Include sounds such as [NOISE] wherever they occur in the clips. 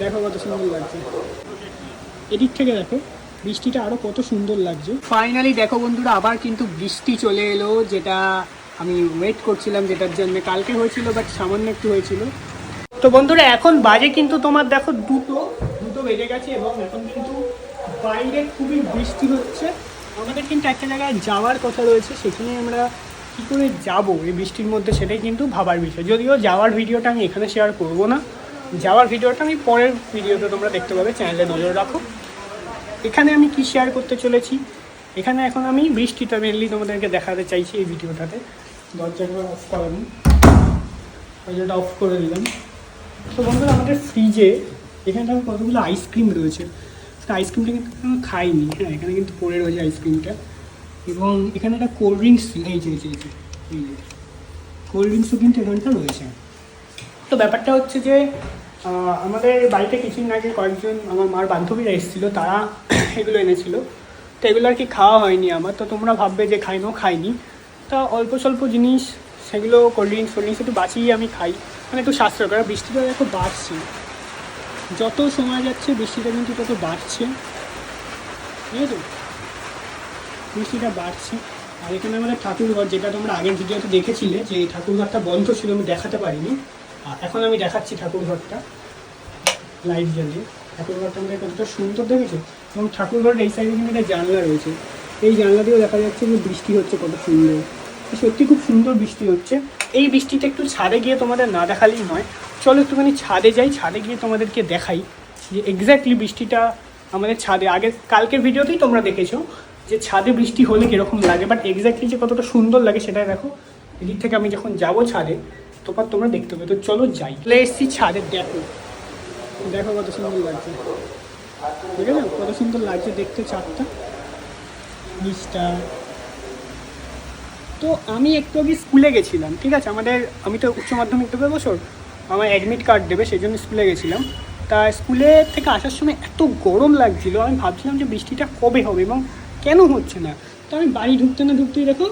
দেখো কত সুন্দর লাগছে। এদিক থেকে দেখো, বৃষ্টিটা আরও কত সুন্দর লাগছে। ফাইনালি দেখো বন্ধুরা, আবার কিন্তু বৃষ্টি চলে এলো, যেটা আমি ওয়েট করছিলাম যেটার জন্য। কালকে হয়েছিল বাট সামান্য একটু হয়েছিল। তো বন্ধুরা, এখন বাজে কিন্তু তোমার দেখো দুটো দুটো বেজে গেছে এবং এখন কিন্তু বাইরে খুবই বৃষ্টি হচ্ছে। আমাদের কিন্তু একটা জায়গায় যাওয়ার কথা রয়েছে, সেখানে আমরা কী করে যাব এই বৃষ্টির মধ্যে সেটাই কিন্তু ভাবার বিষয়। যদিও যাওয়ার ভিডিওটা আমি এখানে শেয়ার করব না যাওয়ার ভিডিওটা আমি পরের ভিডিওতে তোমরা দেখতে পাবে, চ্যানেলে নজর রাখো। এখানে আমি কি শেয়ার করতে চলেছি? এখানে এখন আমি বৃষ্টিটা মেনলি তোমাদেরকে দেখাতে চাইছি এই ভিডিওটাতে। দরজাটা অফ করানো। দরজাটা অফ করে দিলাম। তো বন্ধুরা, আমাদের ফ্রিজে এখানে দেখো কতগুলো আইসক্রিম রয়েছে। আইসক্রিমটা কিন্তু আমি খাইনি। হ্যাঁ এখানে কিন্তু পড়ে রয়েছে আইসক্রিমটা এবং এখানে একটা কোল্ড ড্রিঙ্কস এই যে এই যে কোল্ড ড্রিঙ্কসও কিন্তু এখানটা রয়েছে। তো ব্যাপারটা হচ্ছে যে আমাদের বাড়িতে কিছুদিন আগে কয়েকজন আমার মার বান্ধবীরা এসেছিল, তারা [COUGHS] এগুলো এনেছিল। তো এগুলো আর কি খাওয়া হয়নি আমার। তো তোমরা ভাববে যে খাইনো খাইনি তা অল্প স্বল্প জিনিস, সেগুলো কোল্ড ড্রিঙ্কস কোল্ড ড্রিঙ্কস একটু বাঁচিয়ে আমি খাই। মানে একটু স্বাস্থ্যকর আর বৃষ্টিটা দেখো বাড়ছে। যত সময় যাচ্ছে, বৃষ্টিটা কিন্তু তত বাড়ছে। ঠিক আছে? বৃষ্টিটা বাড়ছে। আর এখানে আমাদের ঠাকুরঘর, যেটা তোমরা আগের ভিডিওতে দেখেছিলে, যে ঠাকুরঘরটা বন্ধ ছিল, আমি দেখাতে পারিনি। আর এখন আমি দেখাচ্ছি ঠাকুরঘরটা লাইট জ্বালিয়ে। ঠাকুরঘরটা আমাদের কতটা সুন্দর দেখেছ? এবং ঠাকুরঘরের এই সাইডে কিন্তু একটা জানলা রয়েছে। এই জানলা দিয়েও দেখা যাচ্ছে যে বৃষ্টি হচ্ছে কত সুন্দর। সত্যি খুব সুন্দর বৃষ্টি হচ্ছে। এই বৃষ্টিটা একটু ছাদে গিয়ে তোমাদের না দেখালেই নয়। চলো একটুখানি ছাদে যাই, ছাদে গিয়ে তোমাদেরকে দেখাই যে এক্স্যাক্টলি বৃষ্টিটা আমাদের ছাদে। আগে কালকের ভিডিওতেই তোমরা দেখেছ যে ছাদে বৃষ্টি হলে কীরকম লাগে বাট এক্স্যাক্টলি যে কতটা সুন্দর লাগে সেটা দেখো। এদিক থেকে আমি যখন যাব ছাদে তোমরা তোমরা দেখতে পাবে। তো চলো যাই। চলে এসেছি ছাদে দেখো দেখো কত সুন্দর লাগছে। আছে কত সুন্দর লাগছে দেখতে ছাদটা। নিচটা। তো আমি একটু আগে স্কুলে গেছিলাম, ঠিক আছে? আমাদের, আমি তো উচ্চ মাধ্যমিক দেবে বছর আমার অ্যাডমিট কার্ড দেবে সেই জন্য স্কুলে গেছিলাম। তা স্কুলে থেকে আসার সময় এত গরম লাগছিল, আমি ভাবছিলাম যে বৃষ্টিটা কবে হবে এবং কেন হচ্ছে না? তো আমি বাড়ি ঢুকতে না ঢুকতেই দেখো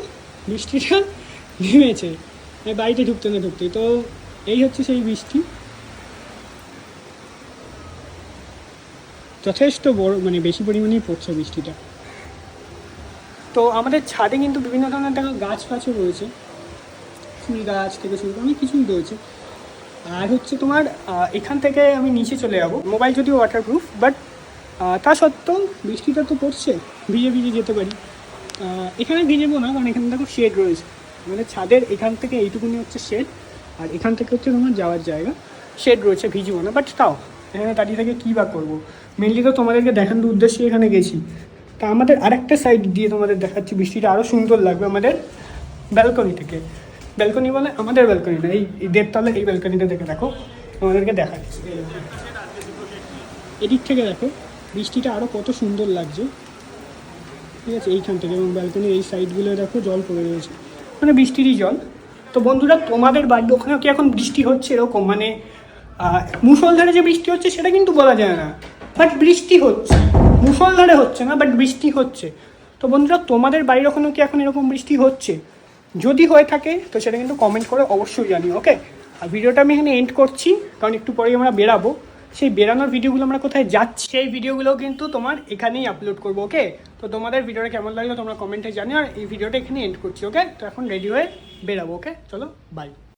বৃষ্টিটা নেমেছে। বাড়িতে ঢুকতে না ঢুকতে। তো এই হচ্ছে সেই বৃষ্টি। যথেষ্ট বড় মানে বেশি পরিমাণেই পড়ছে বৃষ্টিটা। তো আমাদের ছাদে কিন্তু বিভিন্ন ধরনের দেখো গাছ ফাছও রয়েছে। ফুল গাছ থেকে শুরু করে অনেক কিছুই রয়েছে। আর হচ্ছে তোমার এখান থেকে আমি নিচে চলে যাব। মোবাইল যদিও ওয়াটারপ্রুফ বাট তা সত্ত্বেও বৃষ্টিটা তো পড়ছে। ভিজে ভিজে যেতে পারি। এখানে ভিজেবো না, কারণ এখানে দেখো শেড রয়েছে। আমাদের ছাদের এখান থেকে এইটুকুনি হচ্ছে শেড আর এখান থেকে হচ্ছে তোমার যাওয়ার জায়গা। শেড রয়েছে ভিজবো না বাট তাও, এখানে দাঁড়িয়ে থেকে কী বা করব? মেনলি তো তোমাদেরকে দেখানোর উদ্দেশ্যে এখানে গেছি। তা আমাদের আরেকটা সাইড দিয়ে তোমাদের দেখাচ্ছি, বৃষ্টিটা আরও সুন্দর লাগবে আমাদের ব্যালকনি থেকে। ব্যালকনি বলে আমাদের ব্যালকনি না, এই দেড়তলা এই ব্যালকনিটা দেখে দেখো, তোমাদেরকে দেখাচ্ছি। এদিক থেকে দেখো, বৃষ্টিটা আরও কত সুন্দর লাগছে। ঠিক আছে, এইখান থেকে এবং ব্যালকনির এই সাইডগুলো দেখো, জল পড়ে রয়েছে। মানে বৃষ্টিরই জল। তো বন্ধুরা তোমাদের বাড়ির ওখানেও কি এখন বৃষ্টি হচ্ছে এরকম? মানে আহ, মুষলধারে যে বৃষ্টি হচ্ছে সেটা কিন্তু বলা যায় না। বাট বৃষ্টি হচ্ছে। মুষলধারে হচ্ছে না বাট বৃষ্টি হচ্ছে। তো বন্ধুরা তোমাদের বাড়ির ওখানেও কি এখন এরকম বৃষ্টি হচ্ছে? যদি হয়ে থাকে তো সেটা কিন্তু কমেন্ট করে অবশ্যই জানিও ওকে আর ভিডিওটা আমি এখানে এন্ড করছি কারণ একটু পরেই আমরা বেরাবো। সেই বেরানোর ভিডিওগুলো আমরা কোথায় যাচ্ছি, সেই ভিডিওগুলো কিন্তু তোমার এখানেই আপলোড করব ওকে তো তোমাদের ভিডিওটা কেমন লাগল তোমরা কমেন্টে জানিও, আর এই ভিডিওটা এখানে এন্ড করছি ওকে তো এখন রেডি হয়ে বেরাবো ওকে চলো বাই